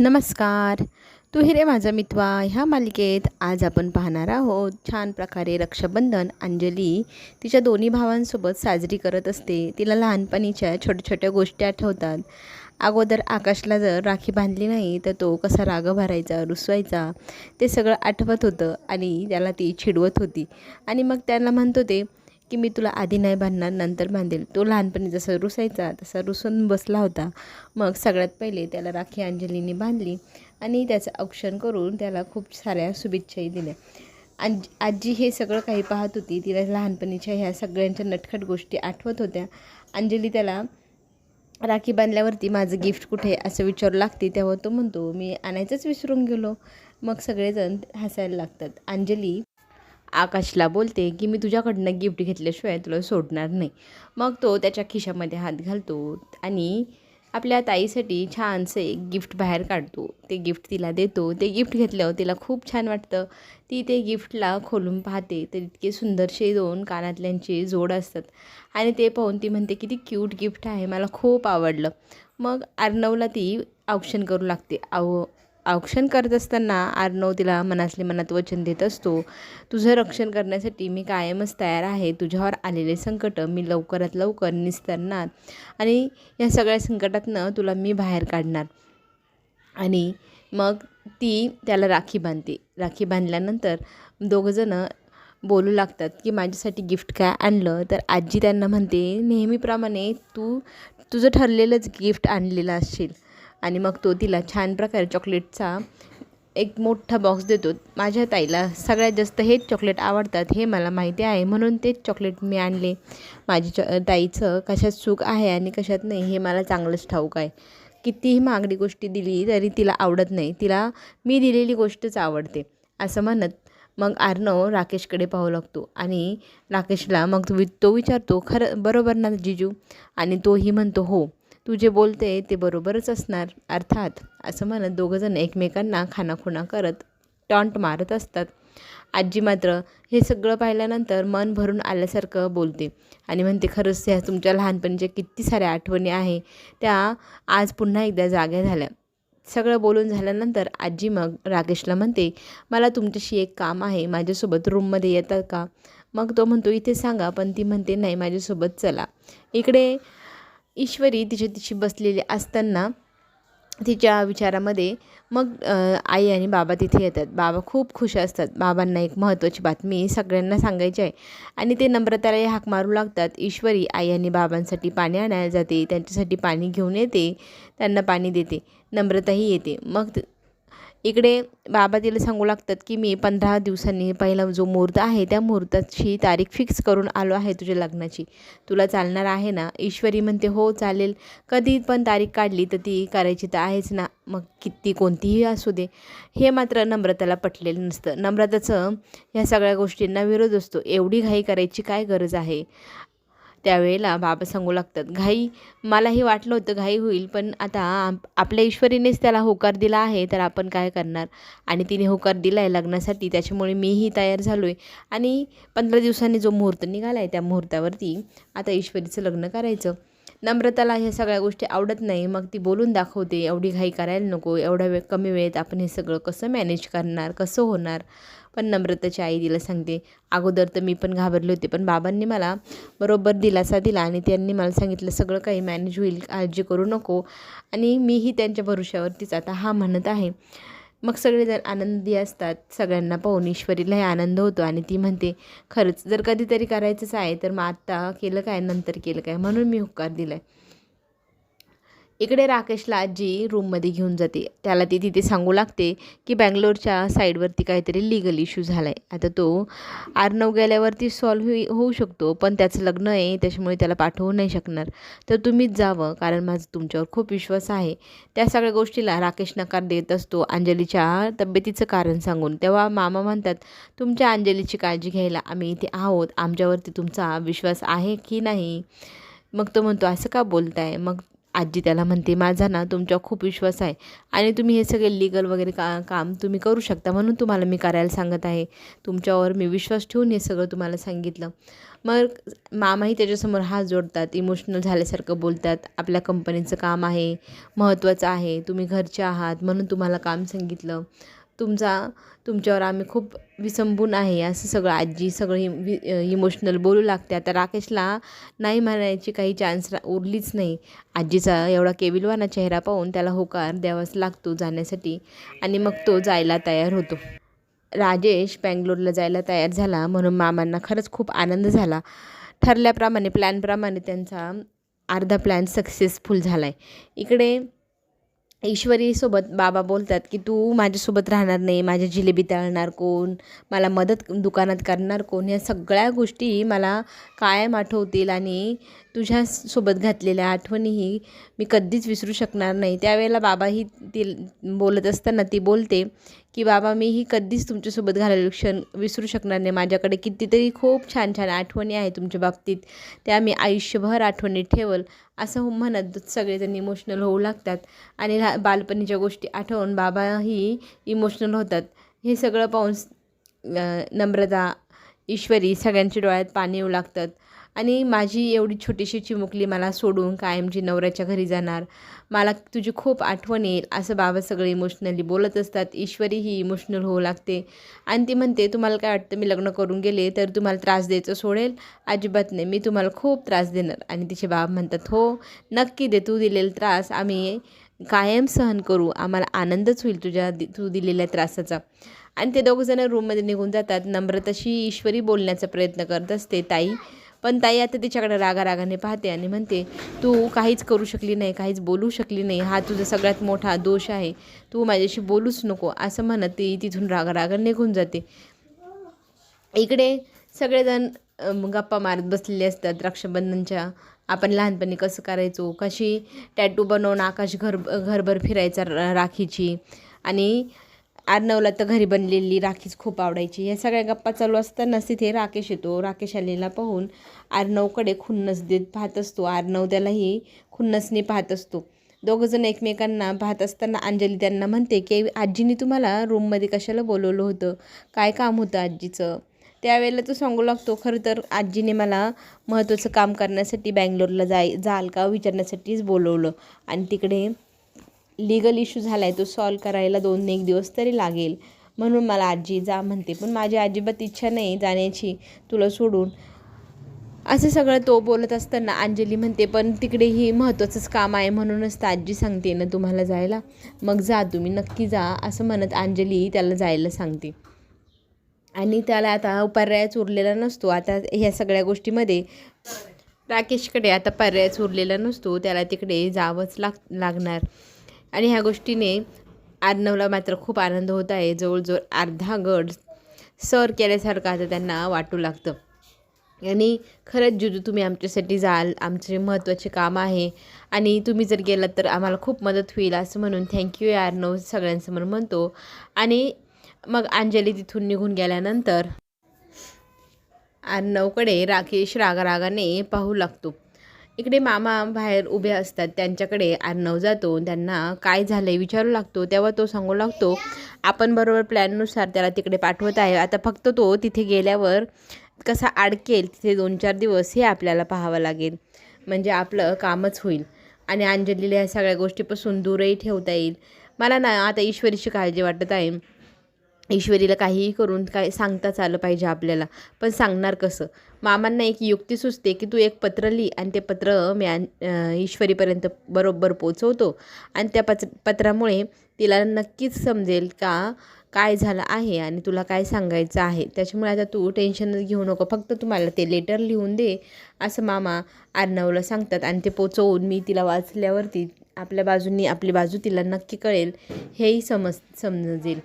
नमस्कार. तू हिरे माझा मितवा. ह्या मालिकेत आज आपण पाहणार आहोत छान प्रकारे रक्षाबंधन अंजली तिच्या दोन्ही भावांसोबत साजरी करत असते. तिला लहानपणीच्या छोट्या छोट्या गोष्टी आठवतात. अगोदर आकाशला जर राखी बांधली नाही तर तो कसा राग भरायचा रुसवायचा ते सगळं आठवत होतं आणि त्याला ती चिडवत होती. आणि मग त्याला म्हणत होते की मी तुला आधी नाही बांधणार नंतर बांधेल. तो लहानपणी जसं रुसायचा तसा रुसून बसला होता. मग सगळ्यात पहिले त्याला राखी अंजलीने बांधली आणि त्याचं औक्षण करून त्याला खूप साऱ्या शुभेच्छाही दिल्या. आजी आजी हे सगळं काही पाहत होती. तिला लहानपणीच्या ह्या सगळ्यांच्या नटखट गोष्टी आठवत होत्या. अंजली त्याला राखी बांधल्यावरती माझं गिफ्ट कुठे असं विचारू लागते. तेव्हा तो म्हणतो मी आणायचंच विसरून गेलो. मग सगळेजण हसायला लागतात. अंजली आकाशला बोलते की मी तुझ्याकडनं गिफ्ट घेतल्याशिवाय तुला सोडणार नाही. मग तो त्याच्या खिशामध्ये हात घालतो आणि आपल्या ताईसाठी छानसं एक गिफ्ट बाहेर काढतो. ते गिफ्ट तिला देतो. ते गिफ्ट घेतल्यावर तिला खूप छान वाटतं. ती ते गिफ्टला खोलून पाहते. तर इतके सुंदरसे दोन कानातल्यांचे जोड असतात. आणि ते पाहून ती म्हणते किती क्यूट गिफ्ट आहे. मला खूप आवडलं. मग अर्णवला ती औक्षण करू लागते. आव औक्षण करत असताना आर्णव तिला मनातले मनात वचन देत असतो. तुझं रक्षण करण्यासाठी मी कायमच तयार आहे. तुझ्यावर आलेले संकट मी लवकरात लवकर निस्तरणार आणि या सगळ्या संकटातनं तुला मी बाहेर काढणार. आणि मग ती त्याला राखी बांधते. राखी बांधल्यानंतर दोघंजणं बोलू लागतात की माझ्यासाठी गिफ्ट काय आणलं? तर आजी त्यांना म्हणते नेहमीप्रमाणे तू तुझं ठरलेलंच गिफ्ट आणलेलं असशील आणि मग तो तिला छान प्रकारे चॉकलेटचा एक मोठा बॉक्स देतो. माझ्या ताईला सगळ्यात जास्त हेच चॉकलेट आवडतात हे मला माहिती आहे. म्हणून तेच चॉकलेट मी आणले. माझी चॉ ताईचं कशात सुख आहे आणि कशात नाही हे मला चांगलंच ठाऊक आहे. कितीही मागणी गोष्टी दिली तरी तिला आवडत नाही. तिला मी दिलेली गोष्टच आवडते असं म्हणत मग आर्नव राकेशकडे पाहू लागतो आणि राकेशला मग तो विचारतो खरं बरोबर ना जिजू? आणि तोही म्हणतो हो. तू जे बोलते ते बरोबरच असणार. अर्थात असं म्हणत दोघंजण एकमेकांना खानाखुणा करत टॉन्ट मारत असतात. आजी मात्र हे सगळं पाहिल्यानंतर मन भरून आल्यासारखं बोलते आणि म्हणते खरंच ह्या तुमच्या लहानपणीच्या किती साऱ्या आठवणी आहे. त्या आज पुन्हा एकदा जाग्या झाल्या. सगळं बोलून झाल्यानंतर आजी मग राकेशला म्हणते मला तुमच्याशी एक काम आहे. माझ्यासोबत रूममध्ये येतात का? मग तो म्हणतो इथे सांगा. पण ती म्हणते नाही माझ्यासोबत चला. इकडे ईश्वरी तिच्या तिची बसलेली असताना तिच्या विचारामध्ये मग आई आणि बाबा तिथे येतात. बाबा खूप खुश असतात. बाबांना एक महत्त्वाची बातमी सगळ्यांना सांगायची आहे. आणि ते नम्रताला हाक मारू लागतात. ईश्वरी आई आणि बाबांसाठी पाणी आणायला जाते. त्यांच्यासाठी पाणी घेऊन येते. त्यांना पाणी देते. नम्रताही येते. मग इकडे बाबा तिला सांगू लागतात की मी पंधरा दिवसांनी पहिला जो मुहूर्त आहे त्या मुहूर्ताची तारीख फिक्स करून आलो आहे तुझ्या लग्नाची. तुला चालणार आहे ना? ईश्वरी म्हणते हो चालेल. कधी पण तारीख काढली तर ती करायची तर आहेच ना? मग किती कोणतीही असू दे. हे मात्र नम्रताला पटलेलं नसतं. नम्रताचं ह्या सगळ्या गोष्टींना विरोध असतो. एवढी घाई करायची काय गरज आहे? त्यावेळेला बाबा सांगू लागतात घाई मलाही वाटलं होतं घाई होईल पण आता आपल्या ईश्वरीनेच त्याला होकार दिला आहे तर आपण काय करणार? आणि तिने होकार दिला आहे लग्नासाठी त्याच्यामुळे मीही तयार झालो आहे आणि पंधरा दिवसांनी जो मुहूर्त निघाला आहे त्या मुहूर्तावरती आता ईश्वरीचं लग्न करायचं. नम्रताला ह्या सगळ्या गोष्टी आवडत नाही मग ती बोलून दाखवते एवढी घाई करायला नको एवढ्या वेळ कमी वेळेत आपण हे सगळं कसं मॅनेज करणार कसं होणार? पण नम्रताची आई तिला सांगते अगोदर तर मी पण घाबरले होते पण बाबांनी मला बरोबर दिलासा दिला आणि त्यांनी मला सांगितलं सगळं काही मॅनेज होईल काळजी करू नको आणि मीही त्यांच्या भरोश्यावरतीच आता हा म्हणत आहे. मग सगळेजण आनंदी असतात सगळ्यांना पाहून ईश्वरीलाही आनंद होतो आणि ती म्हणते खरंच जर कधीतरी करायचंच आहे तर मग आत्ता केलं काय नंतर केलं काय म्हणून मी होकार दिला आहे इकडे राकेशला आजी रूममध्ये घेऊन जाते. त्याला ती तिथे सांगू लागते की बँगलोरच्या साईडवरती काहीतरी लिगल इश्यू झाला आहे आता तो आर्नव गेल्यावरती सॉल्व्ह होई होऊ शकतो पण त्याचं लग्न आहे त्याच्यामुळे त्याला पाठवू नाही शकणार. तर तुम्हीच जावं कारण माझं तुमच्यावर खूप विश्वास आहे. त्या सगळ्या गोष्टीला राकेश नकार देत असतो अंजलीच्या तब्येतीचं कारण सांगून. तेव्हा मामा म्हणतात तुमच्या अंजलीची काळजी घ्यायला आम्ही इथे आहोत. आमच्यावरती तुमचा विश्वास आहे की नाही? मग तो म्हणतो असं का बोलताय? मग आजी त्याला म्हणते माझा ना तुमच्यावर खूप विश्वास आहे आणि तुम्ही हे सगळे लिगल वगैरे का काम तुम्ही करू शकता म्हणून तुम्हाला मी करायला सांगत आहे. तुमच्यावर मी विश्वास ठेवून हे सगळं तुम्हाला सांगितलं. मग मामाही त्याच्यासमोर हात जोडतात इमोशनल झाल्यासारखं बोलतात आपल्या कंपनीचं काम आहे महत्त्वाचं आहे तुम्ही घरचे आहात म्हणून तुम्हाला काम सांगितलं. तुमचा तुमच्यावर आम्ही खूप विसंबून आहे असं सगळं आजी सगळं वि इमोशनल बोलू लागते. आता राकेशला नाही म्हणायची काही चान्स रा उरलीच नाही. आजीचा एवढा केविलवाना चेहरा पाहून त्याला होकार द्यावाच लागतो जाण्यासाठी आणि मग तो जायला तयार होतो. राजेश बँगलोरला जायला तयार झाला म्हणून मामांना खरंच खूप आनंद झाला. ठरल्याप्रमाणे प्लॅनप्रमाणे त्यांचा अर्धा प्लॅन सक्सेसफुल झाला आहे इकडे ईश्वरीसोबत बाबा बोलतात की तू माझ्यासोबत राहणार नाही माझ्या जिलेबी तळणार कोण मला मदत दुकानात करणार कोण या सगळ्या गोष्टी मला कायम आठवतील आणि तुझ्यासोबत घातलेल्या आठवणीही मी कधीच विसरू शकणार नाही. त्यावेळेला बाबाही ती बोलत असताना ती बोलते की बाबा मी ही कधीच तुमच्यासोबत घालवलेले क्षण विसरू शकणार नाही. माझ्याकडे कितीतरी खूप छान छान आठवणी आहे तुमच्या बाबतीत. त्या मी आयुष्यभर आठवणी ठेवल. असं हो म्हणत सगळेजण इमोशनल होऊ लागतात आणि बालपणीच्या गोष्टी आठवून बाबाही इमोशनल होतात. हे सगळं पाहून नम्रता ईश्वरी सगळ्यांच्या डोळ्यात पाणी येऊ लागतात. आणि माझी एवढी छोटीशी चिमुकली मला सोडून कायमची नवऱ्याच्या घरी जाणार मला तुझी खूप आठवण येईल असं बाबा सगळे इमोशनली बोलत असतात. ईश्वरी ही इमोशनल होऊ लागते. आणि ती म्हणते तुम्हाला काय वाटतं मी लग्न करून गेले तर तुम्हाला त्रास द्यायचं सोडेल? अजिबात नाही मी तुम्हाला खूप त्रास देणार. आणि तिचे बाबा म्हणतात हो नक्की दे तू दिलेला त्रास आम्ही कायम सहन करू. आम्हाला आनंदच होईल तुझ्या दि तू दिलेल्या त्रासाचा. आणि ते दोघंजणं रूममध्ये निघून जातात. नम्रताशी ईश्वरी बोलण्याचा प्रयत्न करत असते ताई पण ताई आता तिच्याकडे रागारागाने पाहते आणि म्हणते तू काहीच करू शकली नाही काहीच बोलू शकली नाही. हा तुझा सगळ्यात मोठा दोष आहे. तू माझ्याशी बोलूच नको. असं म्हणत ती तिथून रागारागा निघून जाते. इकडे सगळेजण गप्पा मारत बसलेले असतात रक्षाबंधनच्या. आपण लहानपणी कसं करायचो? कशी टॅटू बनवून आकाश घर घरभर फिरायचा राखीची? आणि आर्नवला तर घरी बनलेली राखीच खूप आवडायची. या सगळ्या गप्पा चालू असतानाच तिथे राकेश येतो. राकेश आलेला पाहून आर्नवकडे खुन्नस देत पाहत असतो. आर्नव त्यालाही खुन्नसने पाहत असतो. दोघंजण एकमेकांना पाहत असताना अंजली त्यांना म्हणते की आजीने तुम्हाला रूममध्ये कशाला बोलवलं होतं? काय काम होतं आजीचं? त्यावेळेला तो सांगू लागतो खरं तर आजीने मला महत्त्वाचं काम करण्यासाठी बँगलोरला जाय जाल का? विचारण्यासाठीच बोलवलं. आणि तिकडे लिगल इश्यू झाला आहे तो सॉल्व करायला दोन एक दिवस तरी लागेल. म्हणून मला आजी जा म्हणते. पण माझी अजिबात इच्छा नाही जाण्याची तुला सोडून. असं सगळं तो बोलत असताना अंजली म्हणते पण तिकडेही महत्त्वाचंच काम आहे म्हणूनच तर आजी सांगते ना तुम्हाला जायला. मग जा तुम्ही नक्की जा असं म्हणत अंजली त्याला जायला सांगते. आणि त्याला आता पर्यायच उरलेला नसतो. आता ह्या सगळ्या गोष्टीमध्ये राकेशकडे आता पर्यायच उरलेला नसतो. त्याला तिकडे जावंच लाग लागणार. आणि ह्या गोष्टीने आर्नवला मात्र खूप आनंद होत आहे. जवळजवळ अर्धा गड सर केल्यासारखं आता त्यांना वाटू लागतं. आणि खरंच जुजू तुम्ही आमच्यासाठी जाल. आमचे महत्त्वाचे काम आहे. आणि तुम्ही जर गेलात तर आम्हाला खूप मदत होईल असं म्हणून थँक्यू आर्नव सगळ्यांसमोर म्हणतो. आणि मग अंजली तिथून निघून गेल्यानंतर आर्नवकडे राकेश रागारागाने पाहू लागतो. इकडे मामा बाहेर उभे असतात त्यांच्याकडे अर्णव जातो त्यांना काय झालं आहे विचारू लागतो तेव्हा तो सांगू लागतो आपण बरोबर प्लॅननुसार त्याला तिकडे पाठवत आहे. आता फक्त तो तिथे गेल्यावर कसा अडकेल तिथे दोन चार दिवस हे आपल्याला पाहावं लागेल. म्हणजे आपलं कामच होईल. आणि अंजलीला ह्या सगळ्या गोष्टीपासून दूरही ठेवता येईल. मला ना आता ईश्वरीची काळजी वाटत आहे. ईश्वरीला काहीही करून काय सांगताच आलं पाहिजे आपल्याला. पण सांगणार कसं? मामांना एक युक्ती सुचते की तू एक पत्र लिही आणि ते पत्र मी ईश्वरीपर्यंत बरोबर पोचवतो. आणि त्या पच पत्रामुळे तिला नक्कीच समजेल का काय झालं आहे आणि तुला काय सांगायचं आहे. त्याच्यामुळे आता तू टेन्शनच घेऊ नको. फक्त तुम्हाला ते लेटर लिहून दे असं मामा अर्णवला सांगतात आणि ते पोचवून मी तिला वाचल्यावरती आपल्या बाजूंनी आपली बाजू तिला नक्की कळेल. हेही समज समजेल.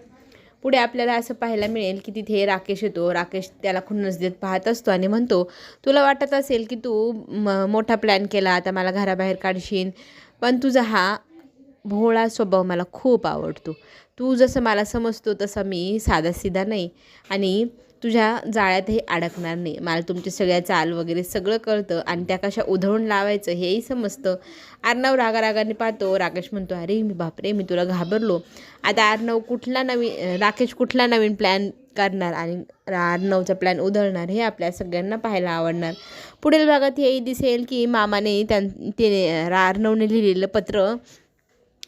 पुढे आपल्याला असं पाहायला मिळेल की तिथे राकेश येतो. राकेश त्याला खुन्नस देत पाहत असतो आणि म्हणतो तुला वाटत असेल की तू म मोठा प्लॅन केला आता मला घराबाहेर काढशील पण तुझा हा भोळा स्वभाव मला खूप आवडतो. तू जसं मला समजतो तसं मी साधासिधा नाही. आणि तुझ्या जाळ्यातही अडकणार नाही. मला तुमच्या सगळ्या चाल वगैरे सगळं कळतं आणि त्या कशा उधळून लावायचं हेही समजतं. अर्णव रागा रागाने पाहतो. राकेश म्हणतो अरे मी बापरे मी तुला घाबरलो. आता अर्णव कुठला नवीन राकेश कुठला नवीन प्लॅन करणार आणि अर्णवचा प्लॅन उधळणार हे आपल्या सगळ्यांना पाहायला आवडणार. पुढील भागात हेही दिसेल की मामाने त्यां तिने अर्णवने लिहिलेलं पत्र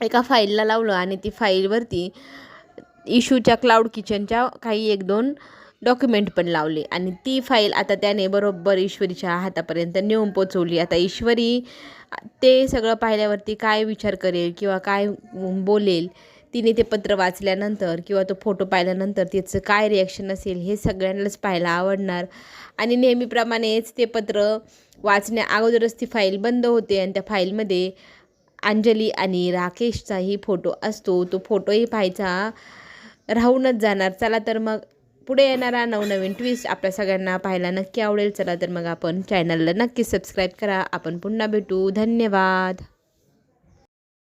एका फाईलला लावलं आणि ती फाईलवरती इशूच्या क्लाउड किचनच्या काही एक दोन डॉक्युमेंट पण लावले. आणि ती फाईल आता त्याने बरोबर ईश्वरीच्या हातापर्यंत नेऊन पोचवली. आता ईश्वरी ते सगळं पाहिल्यावरती काय विचार करेल किंवा काय बोलेल तिने ते पत्र वाचल्यानंतर किंवा तो फोटो पाहिल्यानंतर तिचं काय रिॲक्शन असेल हे सगळ्यांनाच पाहायला आवडणार. आणि नेहमीप्रमाणेच ते पत्र वाचण्या अगोदरच ती फाईल बंद होते आणि त्या फाईलमध्ये अंजली आणि राकेशचाही फोटो असतो. तो फोटोही पाहायचा राहूनच जाणार. चला तर मग पुढे येणारा नवनवीन ट्विस्ट आपल्या सगळ्यांना पाहायला नक्की आवडेल. चला तर मग आपण चॅनलला नक्की सबस्क्राईब करा. आपण पुन्हा भेटू. धन्यवाद.